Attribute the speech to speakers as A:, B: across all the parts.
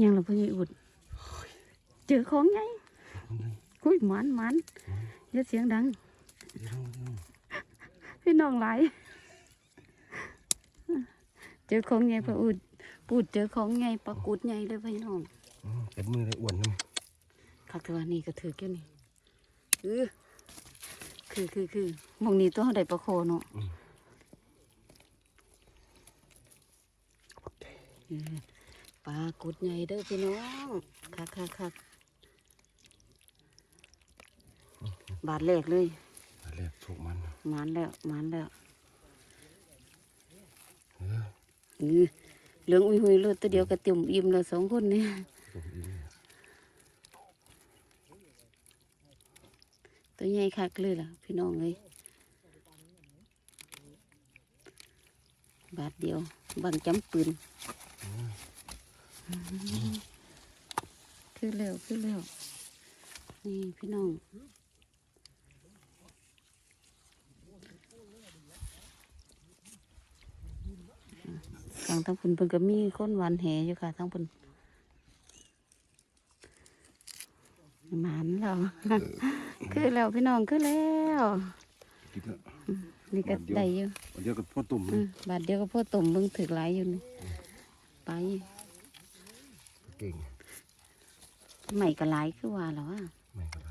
A: ยังเราเพิ่งอุดเจอของไงคุยหมันหมันอย่าเสียงดัง พี่น้องหลายเจอของไงพระอุดปูดเจอของไงปลากุดไงเลยพี่น้อง
B: เป็นมือเลยอ้วนน้
A: คักเทวานี่ก็ถือแก้วนี่เออคือคือคือหมองนี้ต้องได้ปลาโคเนาะเออ ปลากุดใหญ่เด้อพี่น้องคักคักคักบาทแรกเลยำ
B: เรียกถูกมัน
A: หมานแล้วหมานแล้ว
B: เออ
A: เออเหลืองอุ้ยหุยเลือดตัวเดียวกระติ่มอิ่มแล้วสองคนเนี่ย
B: ถูกอีนี่
A: ตัวใหญ่คักเลยล่ะ พี่น้องเลยบาทเดียวบังจำปืน คือแล้วคือแล้วนี่พี่น้องทางทั้งพุ่นเพิ่นก็มีคนหวานแหอยู่ค่ะทั้งพุ่นหมานแล้วคือแล้วพี่น้องคือแล้ว
B: คิดแล้ว
A: นี่ก็ได้อยู่
B: วันเดียวกับพ่อตุ่ม
A: อืมบาทเดียวก็พ่อตุ่มเบิ่งถึกหลายอยู่นี่ไป
B: เก่ง
A: ใหม่ก็หลายคือว่าแล้วอะ
B: ไม่เป็นไร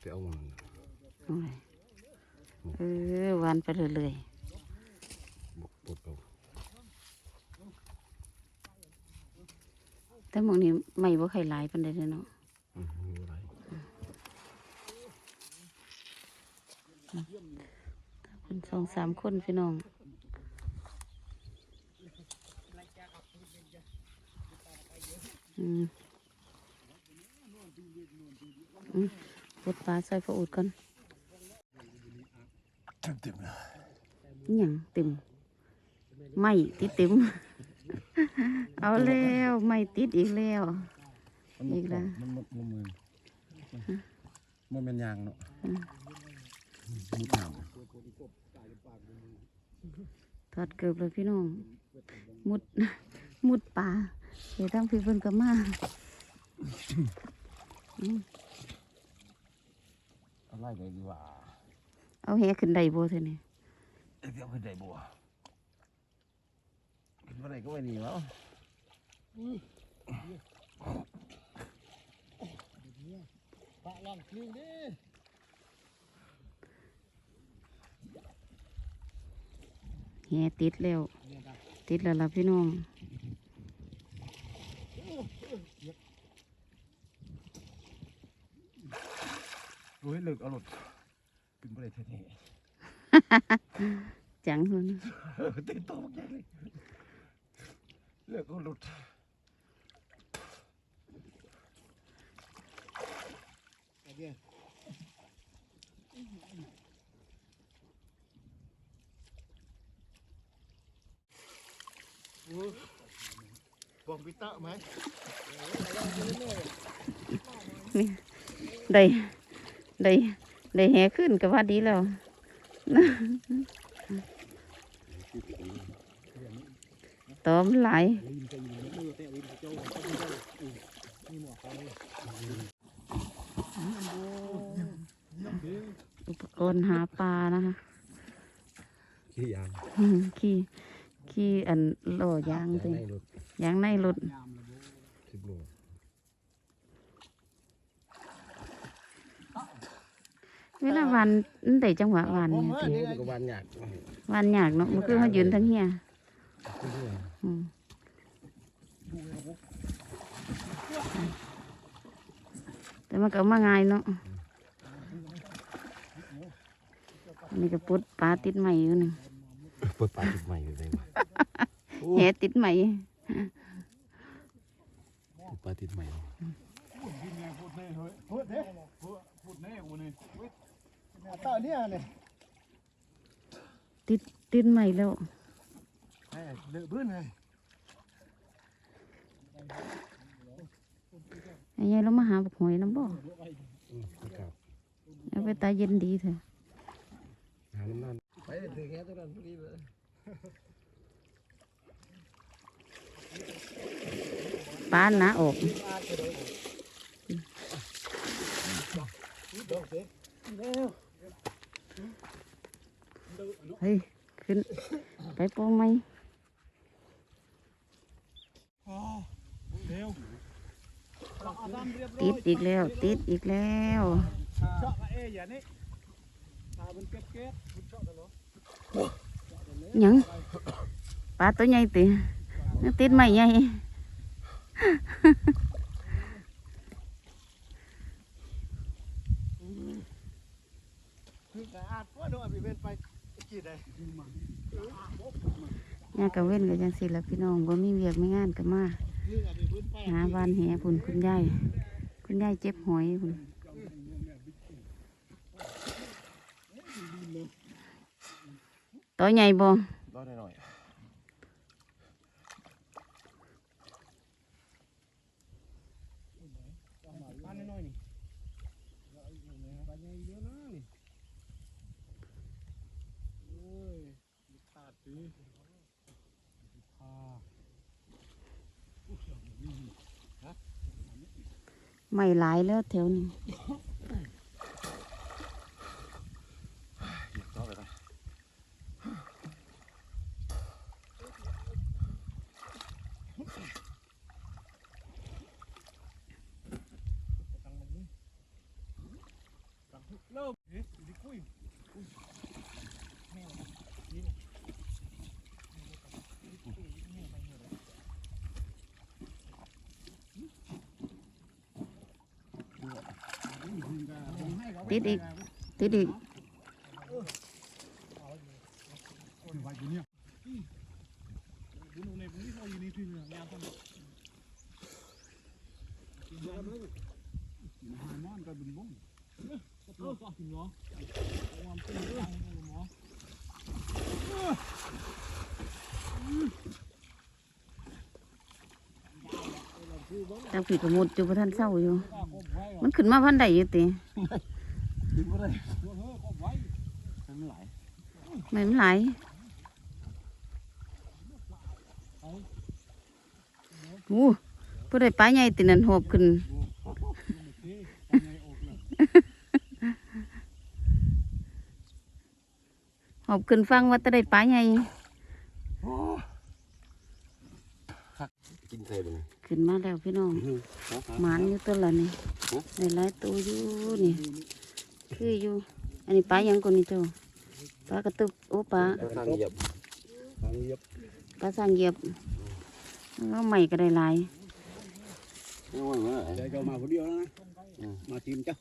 B: ไปเอามัน
A: โอ้ยเออวันไปเรื่อย
B: บกปวดเอา
A: ๆแต่หมองนี้ใหม่บ่ใครหลายปานใดเด้อเนาะ
B: อืมไม่เป็นไร
A: เป็นสองสามคนพี่น้อง อืมอืมปวดปลาใส่พระอุดก่อน
B: เต็มเต็มเลย
A: อิหยังเต็มไม่ติดเต็ม เอาแล้วไม่ติดอีกแล้ว อีกแล้ว
B: มันมันมันมือมันเป็นยางเนาะมุดน้ำ
A: ถอดเกือบเลยพี่น้อง มุด มุดป่า เดี๋ยวทั้งพี่เพิ่นก็มาอืม
B: เอาไล่ไปดีกว่า
A: เอาแหขึ้นได้บ่เท่านี้
B: เอ้ยเดี๋ยวขึ้นได้บัวขึ้นมาไหนก็ไม่ดีแล้ว
A: แหติดแล้ว ติดแล้วล่ะพี่น้อง
B: โอ้ยเลิกเอาหลดขึ้นมาได้เท่
A: จั
C: ไหม
A: ได้ได้ได้แหขึ้นก็ว่าดีแล้วตอมนหลายอุปกรณ์หาปลานะคะ
B: ขี้ยาง
A: อืมขี้ขี้อันโหลยาง
B: ยาง
A: สิ
B: ในรถ
A: ยางในรถ
B: สิบโล
A: เวลาวันมันได้จังหวะวันเนี่ย
B: โอ้ยก็วันยาก
A: วันยากเนาะมันคือมายืนทั้งเฮีย
B: ขึ้นด้วย
A: อืมแต่มันก็เอามาง่ายเนาะอันนี้ก็ปุดปลาติดใหม่อยู่หนึ่ง
B: เปิดปลาจุดใหม่อยู่เลยวะโอ้
A: แหติดใหม่
B: เปิดปลาติดใหม่
C: ตาเนี่ยเนี่ย
A: ติดติดใหม่แล้ว
C: ไอ้เดือดพื้นเลย
A: ไอ้ยายเรามาหาบักหอยน้ำบ่
B: อืมครับ
A: เอาไปตาเย็นดีเถอะ
B: หาน้ำนั่นไปเลยถือแค่ตัวนั้นพอดีเลย
A: ปลาหนาออกเฮ้ยขึ้นไปโปงไหม
C: เร็ว
A: ติดอีกแล้ว ติดอีกแล้ว
C: เชาะเอ้ยอย่านี่ตาเป็นเก็ดเก็ดคุณเชาะตลอด
A: หยังปลาตัวใหญ่ตินึกติดไม่ใหญ่
C: คือ แต่อาจว่าโดนพี่เว้นไปกี่ได้
A: ยากะเว้นก็จังสิละพี่น้องบ่มีเวียกไม่งานก็มา
C: คืออะพี่เว้นไป
A: หาบ้านแหพุ่นคุณยายคุณยายเจ็บหอยพุ่นตัวใหญ่บ่
B: รอได้หน่อย
C: ปานน้อยนี่ปานใหญ่เยอะนะนี่โอ้ยขาดตีขา
A: ไม่หลายแล้วแถวนี้
B: รอไปก่อน
C: เริ่มเฮ้ยดิคุย
A: ติดอีก ติดอีก
C: ไปอยู่เนี่ยดูหนูในพื้นที่เขาอยู่ในที่เนี่ยยามคนกินอาหารนอนกับบุญบุ้งก็เพิ่มก็ กินเนาะความเป็นเรื่องของหมอ
A: จังผีกระมุดอยู่พระท่านเศร้าอยู่ มันขึ้นมาพันใดอยู่ติ
B: ดึงบ่ได้
C: เฮ้ยก็ไว้
B: มันหลาย
A: ไม่มันหลายอู้ผู้ใดปลาใหญ่ตินันหอบขึ้นหอบขึ้นฟังว่าจะได้ปลาใหญ่
B: กินใส่บ่นี่
A: ขึ้นมาแล้วพี่น้องหมานอยู่ตัวละนี่ในหลายตัวอยู่นี่ คืออยู่ อันนี้ปลาหยังก่อนนี่เจ้าปลากระตุกโอ้ปลา
B: ทางเหยียบ
C: ทางเยียบ
A: ปลาสร้างเหยียบแล้วใหม่ก็ได้หลาย
B: ไม่ว่าว่า
C: ใจก็มาคนเดียวนะมาทีมเจ้า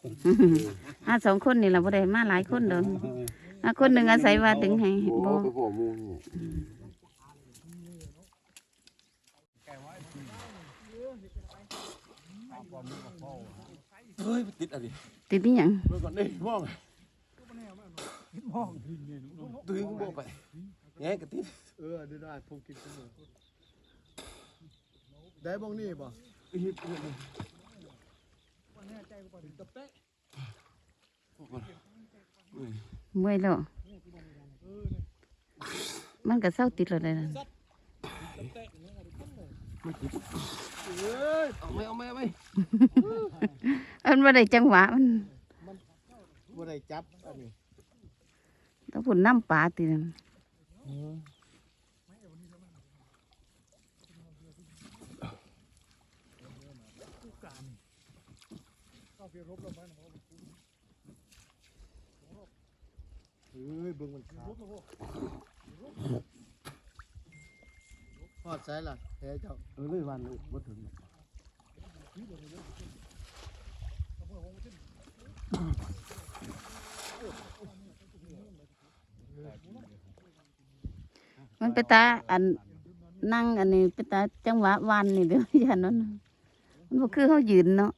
A: อาสองคนนี่เราบ่ได้มาหลายคนเด้ออาคนหนึ่งอาศัยว่าดึงให้
B: โอ้
A: บ่
B: ไปพ่อหมูนี่เฮ้ยติดอะไร
A: ติดนี่หยัง
B: เมื่อก่อนนี่มอง
C: มองทีมเนี่ยนุ่ม
B: ตัวเองบ่ไปแง่กระติด
C: เออได้ได้ผมกินเสมอได้บ้องนี่ป่ะ
B: อีก
C: ตะเป๊ะ
A: เมื่อยแล้วมันก็เศร้าติดแล้วได้นะ
B: เอาไหมเอาไหมเอาไหม
A: อันบ่ได้จังหวะมัน
C: บ่ได้จับอันนี้
A: ต้องพุ่นน้ำปลาตินั่น
C: เฮ้ยเบิ่งมันขาดฮ อดใส่ล่ะแพ้เจ้า
B: เออเลยวันนี้บ่ถึง
A: มันไปตาอันนั่งอันนี้ไปตาจังหวะวันนี่เด้ออย่านั้นน่ะมันบ่คือเขายืนเนาะ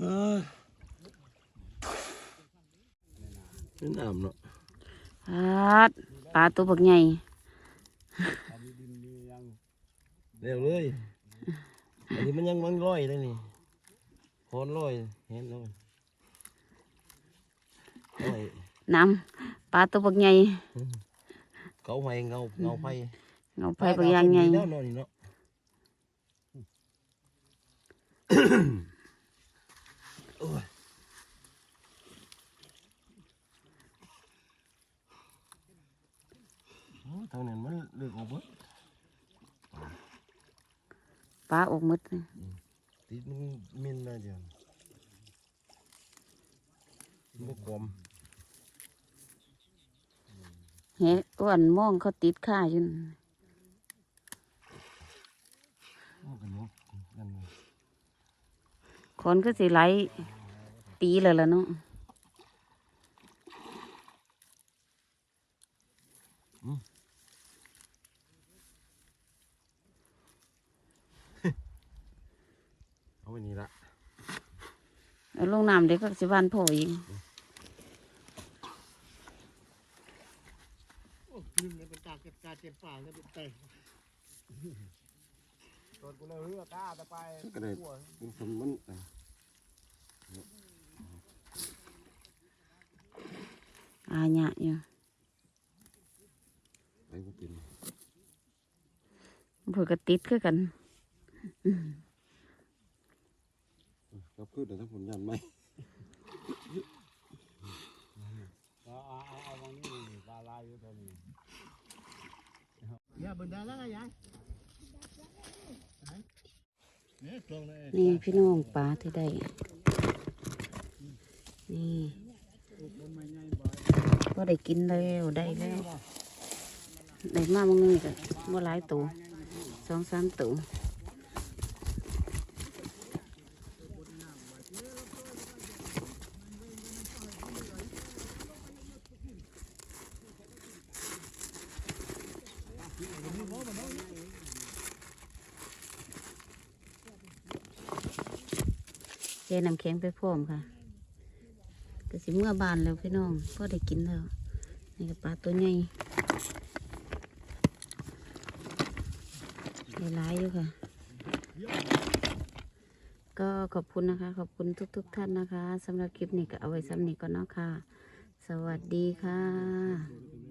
B: นี่น้ำเนาะ
A: ปาดปลาตัวบักใหญ่
B: เร็วเลย อันนี้มันยังมันลอยเลยนี่โคนลอยเห็นแล้วโอ้ย
A: น้ำปลาตัวบักใหญ่
B: เขาไฟเงาเงาไฟ
A: เงาไฟบักอยางให
B: ทางนั้นมันเลือกออกเบิด
A: ปลาออกหมดเลย
B: ติดมันมินนะเดี๋ยวมันกลม
A: เฮ้อ้วนมองเขาติดข้าอยู่นั่น
B: ก็ยกนั่นเลย
A: คนก็สิไหลตีเลยล่ะเนาะ
B: เอาไว้นี่ละ
A: เอาลงน้ำเด็กก็สิบานพ่ออีก
D: โอ้ลืมเลยเป็นกาเก็บกาเก็บป่าเลยเป็นเตะ ตอนกูเลยเรือกล้าจะไป
B: ก็ได้มันสมมันอะ
A: อาหยะอยู่
B: ไปก็เป็น
A: เพื่อก็ติดคือกัน
B: ครับคือเดี๋ยวถ้าผมยันไหม
D: เอาเอาเอาวางนี่ปลาลายอยู่ตัวนี้อย่าเบิ่งได้แล้วไงยายเนี่
A: พี่น้องปลาที่ได้ นี่ก็ได้กินแล้วได้แล้วได้มากมั้งนี่ก็บ่หลายตัวสองสามตัว น้ำแข็งไปพร้อมค่ะก็สิเมื่อบานแล้วพี่น้องพ่อได้กินแล้วนี่ก็ปลาตัวใหญ่หลายอยู่ค่ะ ก็ขอบคุณนะคะ ขอบคุณทุกๆทท่านนะคะสำหรับคลิปนี้ก็เอาไว้ซ้ำนี้ก่อนเนาะค่ะ สวัสดีค่ะ